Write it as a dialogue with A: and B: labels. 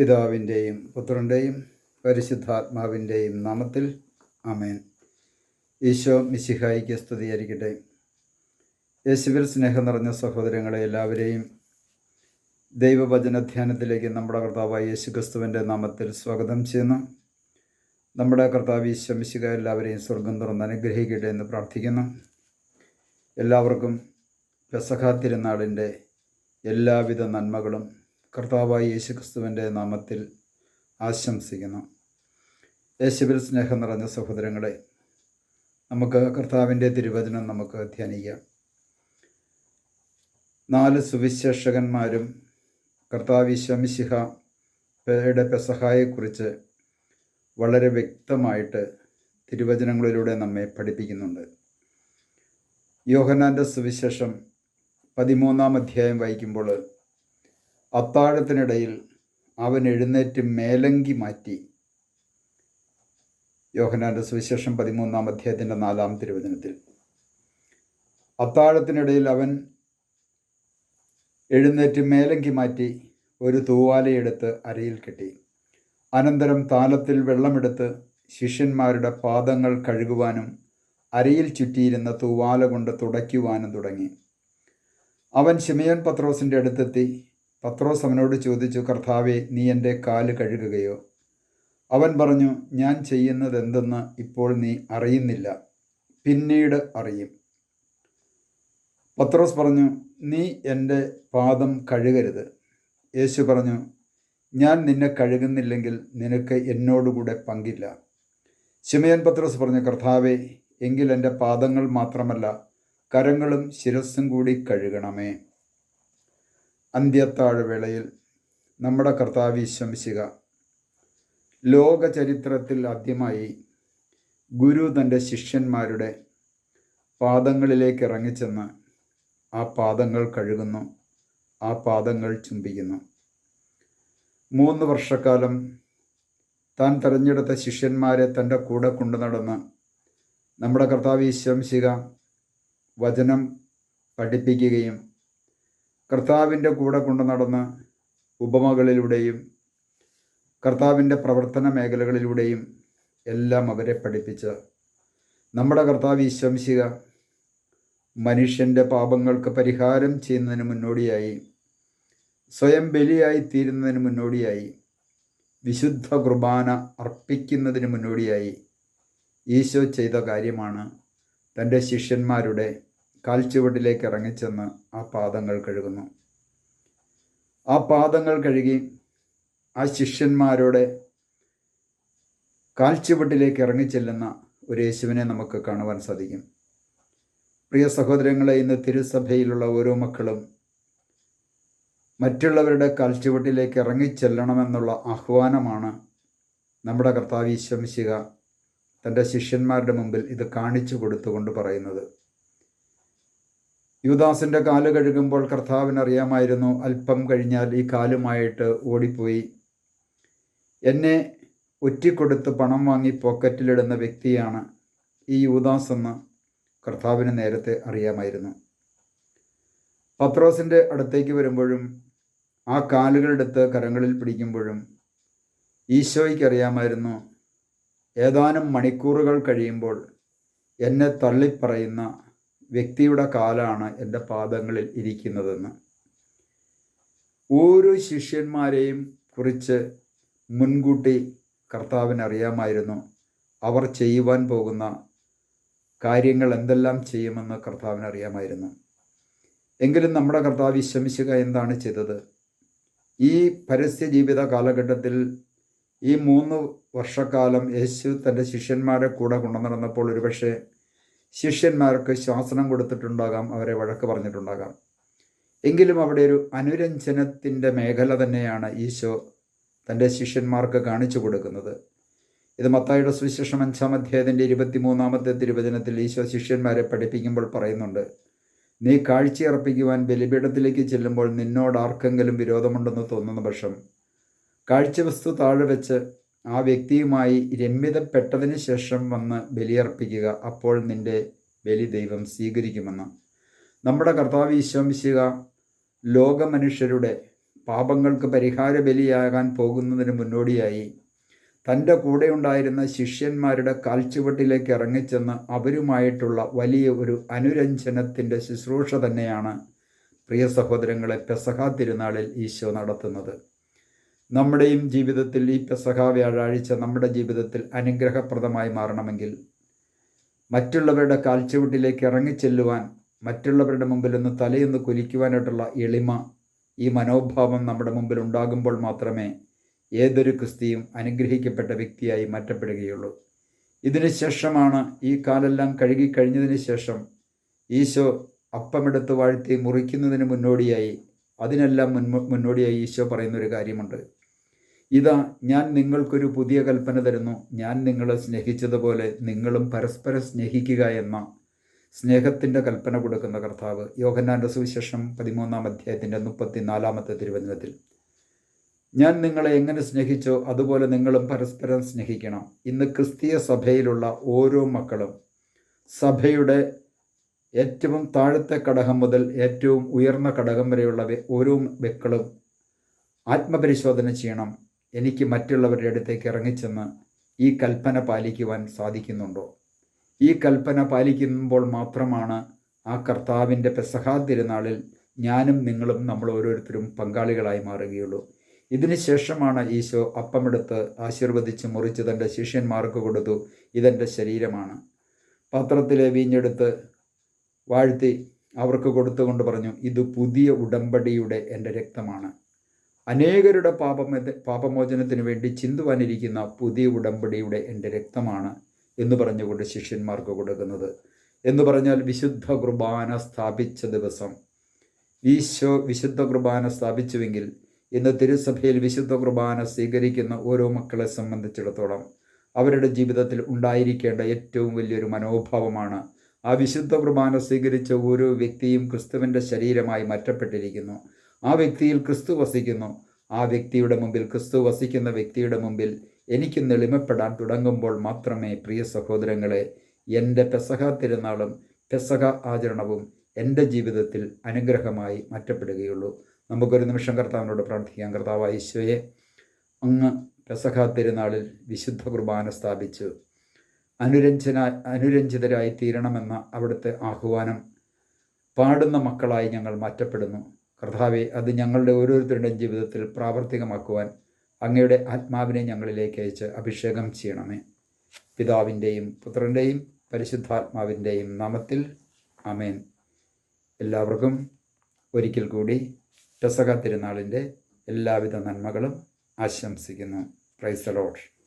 A: പിതാവിന്റെയും പുത്രന്റെയും പരിശുദ്ധാത്മാവിന്റെയും നാമത്തിൽ അമേൻ ഈശോ മിശിഹായിക്ക് സ്തുതിയായിരിക്കട്ടെ. യേശുവിൽ സ്നേഹം നിറഞ്ഞ സഹോദരങ്ങളെ എല്ലാവരെയും ദൈവവചന ധ്യാനത്തിലേക്ക് നമ്മുടെ കർത്താവായ യേശു ക്രിസ്തുവിന്റെ നാമത്തിൽ സ്വാഗതം ചെയ്യുന്നു. നമ്മുടെ കർത്താവ് ഈശോ മിശിഹ എല്ലാവരെയും സ്വർഗം തുറന്ന് അനുഗ്രഹിക്കട്ടെ എന്ന് പ്രാർത്ഥിക്കുന്നു. എല്ലാവർക്കും പെസഹ തിരുനാളിന്റെ എല്ലാവിധ നന്മകളും കർത്താവായ യേശു ക്രിസ്തുവിന്റെ നാമത്തിൽ ആശംസിക്കുന്നു. യേശുവിൽ സ്നേഹം നിറഞ്ഞ സഹോദരങ്ങളെ നമുക്ക് കർത്താവിന്റെ തിരുവചനം നമുക്ക് ധ്യാനിക്കാം. നാല് സുവിശേഷകന്മാരും കർത്താവ് ശമിശിഹയുടെ പെസഹായെക്കുറിച്ച് വളരെ വ്യക്തമായിട്ട് തിരുവചനങ്ങളിലൂടെ നമ്മെ പഠിപ്പിക്കുന്നുണ്ട്. യോഹനാന്റെ സുവിശേഷം പതിമൂന്നാം അധ്യായം വായിക്കുമ്പോൾ അത്താഴത്തിനിടയിൽ അവൻ എഴുന്നേറ്റ് മേലങ്കി മാറ്റി. യോഹനാന്റെ സുവിശേഷം പതിമൂന്നാം അധ്യായത്തിന്റെ നാലാം തിരുവചനത്തിൽ. അത്താഴത്തിനിടയിൽ അവൻ എഴുന്നേറ്റ് മേലങ്കി മാറ്റി ഒരു തൂവാലയെടുത്ത് അരയിൽ കെട്ടി. അനന്തരം താലത്തിൽ വെള്ളമെടുത്ത് ശിഷ്യന്മാരുടെ പാദങ്ങൾ കഴുകുവാനും അരയിൽ ചുറ്റിയിരുന്ന തൂവാല കൊണ്ട് തുടയ്ക്കുവാനും തുടങ്ങി. അവൻ ശിമയോൻ പത്രോസിന്റെ അടുത്തെത്തി പത്രോസ് അവനോട് ചോദിച്ചു കർത്താവെ നീ എന്റെ കാൽ കഴുകുകയോ? അവൻ പറഞ്ഞു ഞാൻ ചെയ്യുന്നത് എന്തെന്ന് ഇപ്പോൾ നീ അറിയുന്നില്ല. പിന്നീട് അറിയും. പത്രോസ് പറഞ്ഞു നീ എന്റെ പാദം കഴുകരുത്. യേശു പറഞ്ഞു ഞാൻ നിന്നെ കഴുകുന്നില്ലെങ്കിൽ നിനക്ക് എന്നോടുകൂടെ പങ്കില്ല. ശിമയൻ പത്രോസ് പറഞ്ഞു കർത്താവെ എങ്കിൽ എന്റെ പാദങ്ങൾ മാത്രമല്ല കരങ്ങളും ശിരസ്സും കൂടി കഴുകണമേ. അന്ത്യത്താഴവേളയിൽ നമ്മുടെ കർത്താവ് ശംശിക ലോക ചരിത്രത്തിൽ ആദ്യമായി ഗുരു തന്റെ ശിഷ്യന്മാരുടെ പാദങ്ങളിലേക്ക് ഇറങ്ങിച്ചെന്ന് ആ പാദങ്ങൾ കഴുകുന്നു ആ പാദങ്ങൾ ചുംബിക്കുന്നു. മൂന്ന് വർഷക്കാലം താൻ തിരഞ്ഞെടുത്ത ശിഷ്യന്മാരെ തന്റെ കൂടെ കൊണ്ടു നടന്ന് നമ്മുടെ കർത്താവ് ശംശിക വചനം പഠിപ്പിക്കുകയും കർത്താവിന്റെ കൂടെ കൊണ്ടു നടന്ന് ഉപമകളിലൂടെയും കർത്താവിന്റെ പ്രവർത്തന മേഖലകളിലൂടെയും എല്ലാം അവരെ പഠിപ്പിച്ച നമ്മുടെ കർത്താവ് ഈശ്വംശിക മനുഷ്യന്റെ പാപങ്ങൾക്ക് പരിഹാരം ചെയ്യുന്നതിന് മുന്നോടിയായി സ്വയം ബലിയായി തീരുന്നതിന് മുന്നോടിയായി വിശുദ്ധ കുർബാന അർപ്പിക്കുന്നതിന് മുന്നോടിയായി ഈശോ ചെയ്ത കാര്യമാണ് തന്റെ ശിഷ്യന്മാരുടെ കാൽച്ചുവട്ടിലേക്ക് ഇറങ്ങിച്ചെന്ന് ആ പാദങ്ങൾ കഴുകുന്നു. ആ പാദങ്ങൾ കഴുകി ആ ശിഷ്യന്മാരുടെ കാൽച്ചുവട്ടിലേക്ക് ഇറങ്ങിച്ചെല്ലുന്ന ഒരു യേശുവിനെ നമുക്ക് കാണുവാൻ സാധിക്കും. പ്രിയ സഹോദരങ്ങളെ ഇന്ന് തിരുസഭയിലുള്ള ഓരോ മക്കളും മറ്റുള്ളവരുടെ കാൽച്ചുവട്ടിലേക്ക് ഇറങ്ങിച്ചെല്ലണമെന്നുള്ള ആഹ്വാനമാണ് നമ്മുടെ കർത്താവ് ഈശ്വംശിക തന്റെ ശിഷ്യന്മാരുടെ മുമ്പിൽ ഇത് കാണിച്ചു കൊടുത്തുകൊണ്ട് പറയുന്നത്. യുദാസിന്റെ കാൽ കഴുകുമ്പോൾ കർത്താവിന് അറിയാമായിരുന്നു അല്പം കഴിഞ്ഞാൽ ഈ കാലുമായിട്ട് ഓടിപ്പോയി. എന്നെ ഒറ്റിക്കൊടുത്ത് പണം വാങ്ങി പോക്കറ്റിലിടുന്ന വ്യക്തിയാണ് ഈ യൂദാസ് എന്ന് കർത്താവിന് നേരത്തെ അറിയാമായിരുന്നു. പത്രോസിന്റെ അടുത്തേക്ക് വരുമ്പോഴും ആ കാലുകളെടുത്ത് കരങ്ങളിൽ പിടിക്കുമ്പോഴും ഈശോയ്ക്ക് അറിയാമായിരുന്നു ഏതാനും മണിക്കൂറുകൾ കഴിയുമ്പോൾ എന്നെ തള്ളിപ്പറയുന്ന വ്യക്തിയുടെ കാലാണ് എന്റെ പാദങ്ങളിൽ ഇരിക്കുന്നതെന്ന്. ഓരോ ശിഷ്യന്മാരെയും കുറിച്ച് മുൻകൂട്ടി കർത്താവിന് അറിയാമായിരുന്നു. അവർ ചെയ്യുവാൻ പോകുന്ന കാര്യങ്ങൾ എന്തെല്ലാം ചെയ്യുമെന്ന് കർത്താവിന് അറിയാമായിരുന്നു. എങ്കിലും നമ്മുടെ കർത്താവ് വിശ്രമിച്ചുക എന്താണ് ചെയ്തത്? ഈ പരസ്യ ജീവിത കാലഘട്ടത്തിൽ ഈ മൂന്ന് വർഷക്കാലം യേശു തന്റെ ശിഷ്യന്മാരെ കൂടെ കൊണ്ടുനടന്നപ്പോൾ ഒരുപക്ഷെ ശിഷ്യന്മാർക്ക് ശാസനം കൊടുത്തിട്ടുണ്ടാകാം അവരെ വഴക്ക് പറഞ്ഞിട്ടുണ്ടാകാം. എങ്കിലും അവിടെ ഒരു അനുരഞ്ജനത്തിന്റെ മേഖല തന്നെയാണ് ഈശോ തന്റെ ശിഷ്യന്മാർക്ക് കാണിച്ചു കൊടുക്കുന്നത്. ഇത് മത്തായുടെ സുവിശേഷം അഞ്ചാം അധ്യായത്തിന്റെ ഇരുപത്തിമൂന്നാമത്തെ തിരുവചനത്തിൽ ഈശോ ശിഷ്യന്മാരെ പഠിപ്പിക്കുമ്പോൾ പറയുന്നുണ്ട് നീ കാഴ്ചയർപ്പിക്കുവാൻ ബലിപീഠത്തിലേക്ക് ചെല്ലുമ്പോൾ നിന്നോട് ആർക്കെങ്കിലും വിരോധമുണ്ടെന്ന് തോന്നുന്ന പക്ഷം കാഴ്ചവസ്തു താഴെ വെച്ച് ആ വ്യക്തിയുമായി രമ്യതപ്പെട്ടതിന് ശേഷം വന്ന് ബലിയർപ്പിക്കുക അപ്പോൾ നിന്റെ ബലി ദൈവം സ്വീകരിക്കുമെന്ന്. നമ്മുടെ കർത്താവ് ഈശ്വംശിക ലോകമനുഷ്യരുടെ പാപങ്ങൾക്ക് പരിഹാര ബലിയാകാൻ പോകുന്നതിന് മുന്നോടിയായി തന്റെ കൂടെ ഉണ്ടായിരുന്ന ശിഷ്യന്മാരുടെ കാൽച്ചുവട്ടിലേക്ക് ഇറങ്ങിച്ചെന്ന് അവരുമായിട്ടുള്ള വലിയ ഒരു അനുരഞ്ജനത്തിന്റെ ശുശ്രൂഷ തന്നെയാണ് പ്രിയ സഹോദരങ്ങളെ പെസഹ തിരുനാളിൽ ഈശോ നടത്തുന്നത്. നമ്മുടെയും ജീവിതത്തിൽ ഈ പെസഹ വ്യാഴാഴ്ച നമ്മുടെ ജീവിതത്തിൽ അനുഗ്രഹപ്രദമായി മാറണമെങ്കിൽ മറ്റുള്ളവരുടെ കാൽച്ചുവട്ടിലേക്ക് ഇറങ്ങിച്ചെല്ലുവാൻ മറ്റുള്ളവരുടെ മുമ്പിൽ ഒന്ന് തലയൊന്ന് കുലിക്കുവാനായിട്ടുള്ള എളിമ ഈ മനോഭാവം നമ്മുടെ മുമ്പിൽ ഉണ്ടാകുമ്പോൾ മാത്രമേ ഏതൊരു ക്രിസ്തിയും അനുഗ്രഹിക്കപ്പെട്ട വ്യക്തിയായി മാറ്റപ്പെടുകയുള്ളൂ. ഇതിനുശേഷമാണ് ഈ കാലെല്ലാം കഴുകി കഴിഞ്ഞതിന് ശേഷം ഈശോ അപ്പമെടുത്ത് വാഴ്ത്തി മുറിക്കുന്നതിന് മുന്നോടിയായി അതിനെല്ലാം മുന്നോടിയായി ഈശോ പറയുന്നൊരു കാര്യമുണ്ട്. ഇതാ ഞാൻ നിങ്ങൾക്കൊരു പുതിയ കൽപ്പന തരുന്നു. ഞാൻ നിങ്ങളെ സ്നേഹിച്ചതുപോലെ നിങ്ങളും പരസ്പരം സ്നേഹിക്കുക എന്ന സ്നേഹത്തിന്റെ കൽപ്പന കൊടുക്കുന്ന കർത്താവ്. യോഹന്നാന്റെ സുവിശേഷം പതിമൂന്നാം അധ്യായത്തിന്റെ മുപ്പത്തിനാലാമത്തെ തിരുവചനത്തിൽ. ഞാൻ നിങ്ങളെ എങ്ങനെ സ്നേഹിച്ചോ അതുപോലെ നിങ്ങളും പരസ്പരം സ്നേഹിക്കണം. ഇന്ന് ക്രിസ്തീയ സഭയിലുള്ള ഓരോ മക്കളും സഭയുടെ ഏറ്റവും താഴത്തെ ഘടകം മുതൽ ഏറ്റവും ഉയർന്ന ഘടകം വരെയുള്ള ഓരോ മക്കളും ആത്മപരിശോധന ചെയ്യണം. എനിക്ക് മറ്റുള്ളവരുടെ അടുത്തേക്ക് ഇറങ്ങിച്ചെന്ന് ഈ കൽപ്പന പാലിക്കുവാൻ സാധിക്കുന്നുണ്ടോ? ഈ കൽപ്പന പാലിക്കുമ്പോൾ മാത്രമാണ് ആ കർത്താവിന്റെ പെസഹാ തിരുനാളിൽ ഞാനും നിങ്ങളും നമ്മൾ ഓരോരുത്തരും പങ്കാളികളായി മാറുകയുള്ളൂ. ഇതിന് ശേഷമാണ് ഈശോ അപ്പമെടുത്ത് ആശീർവദിച്ച് മുറിച്ച് തന്റെ ശിഷ്യന്മാർക്ക് കൊടുത്തു. ഇതെന്റെ ശരീരമാണ്. പത്രത്തിലെ വീഞ്ഞെടുത്ത് വാഴ്ത്തി അവർക്ക് കൊടുത്തുകൊണ്ട് പറഞ്ഞു ഇത് പുതിയ ഉടമ്പടിയുടെ എന്റെ രക്തമാണ്. അനേകരുടെ പാപമ പാപമോചനത്തിന് വേണ്ടി ചിന്തുവാനിരിക്കുന്ന പുതിയ ഉടമ്പടിയുടെ എന്റെ രക്തമാണ് എന്ന് പറഞ്ഞുകൊണ്ട് ശിഷ്യന്മാർക്ക് കൊടുക്കുന്നത്. എന്ന് പറഞ്ഞാൽ വിശുദ്ധ കുർബാന സ്ഥാപിച്ച ദിവസം. ഈശോ വിശുദ്ധ കുർബാന സ്ഥാപിച്ചുവെങ്കിൽ ഇന്ന് തിരുസഭയിൽ വിശുദ്ധ കുർബാന സ്വീകരിക്കുന്ന ഓരോ മക്കളെ സംബന്ധിച്ചിടത്തോളം അവരുടെ ജീവിതത്തിൽ ഉണ്ടായിരിക്കേണ്ട ഏറ്റവും വലിയൊരു മനോഭാവമാണ് ആ വിശുദ്ധ കുർബാന സ്വീകരിച്ച ഓരോ വ്യക്തിയും ക്രിസ്തുവിന്റെ ശരീരമായി മാറ്റപ്പെട്ടിരിക്കുന്നു. ആ വ്യക്തിയിൽ ക്രിസ്തു വസിക്കുന്നു. ആ വ്യക്തിയുടെ മുമ്പിൽ ക്രിസ്തു വസിക്കുന്ന വ്യക്തിയുടെ മുമ്പിൽ എനിക്ക് എളിമപ്പെടാൻ തുടങ്ങുമ്പോൾ മാത്രമേ പ്രിയ സഹോദരങ്ങളെ എന്റെ പെസഹ തിരുനാളും പെസഹ ആചരണവും എന്റെ ജീവിതത്തിൽ അനുഗ്രഹമായി മാറ്റപ്പെടുകയുള്ളൂ. നമുക്കൊരു നിമിഷം കർത്താവിനോട് പ്രാർത്ഥിക്കാം. കർത്താവ് ഈശോയെ അങ്ങ് പെസഹ തിരുനാളിൽ വിശുദ്ധ കുർബാന സ്ഥാപിച്ചു. അനുരഞ്ജന അനുരഞ്ജിതരായി തീരണമെന്ന അവിടുത്തെ ആഹ്വാനം പാടുന്ന മക്കളായി ഞങ്ങൾ മാറ്റപ്പെടുന്നു. കർത്താവെ അത് ഞങ്ങളുടെ ഓരോരുത്തരുടെയും ജീവിതത്തിൽ പ്രാവർത്തികമാക്കുവാൻ അങ്ങയുടെ ആത്മാവിനെ ഞങ്ങളിലേക്ക് അയച്ച് അഭിഷേകം ചെയ്യണമേ. പിതാവിന്റെയും പുത്രന്റെയും പരിശുദ്ധാത്മാവിന്റെയും നാമത്തിൽ അമേൻ എല്ലാവർക്കും ഒരിക്കൽ കൂടി പെസക തിരുനാളിന്റെ എല്ലാവിധ നന്മകളും ആശംസിക്കുന്നു. Price load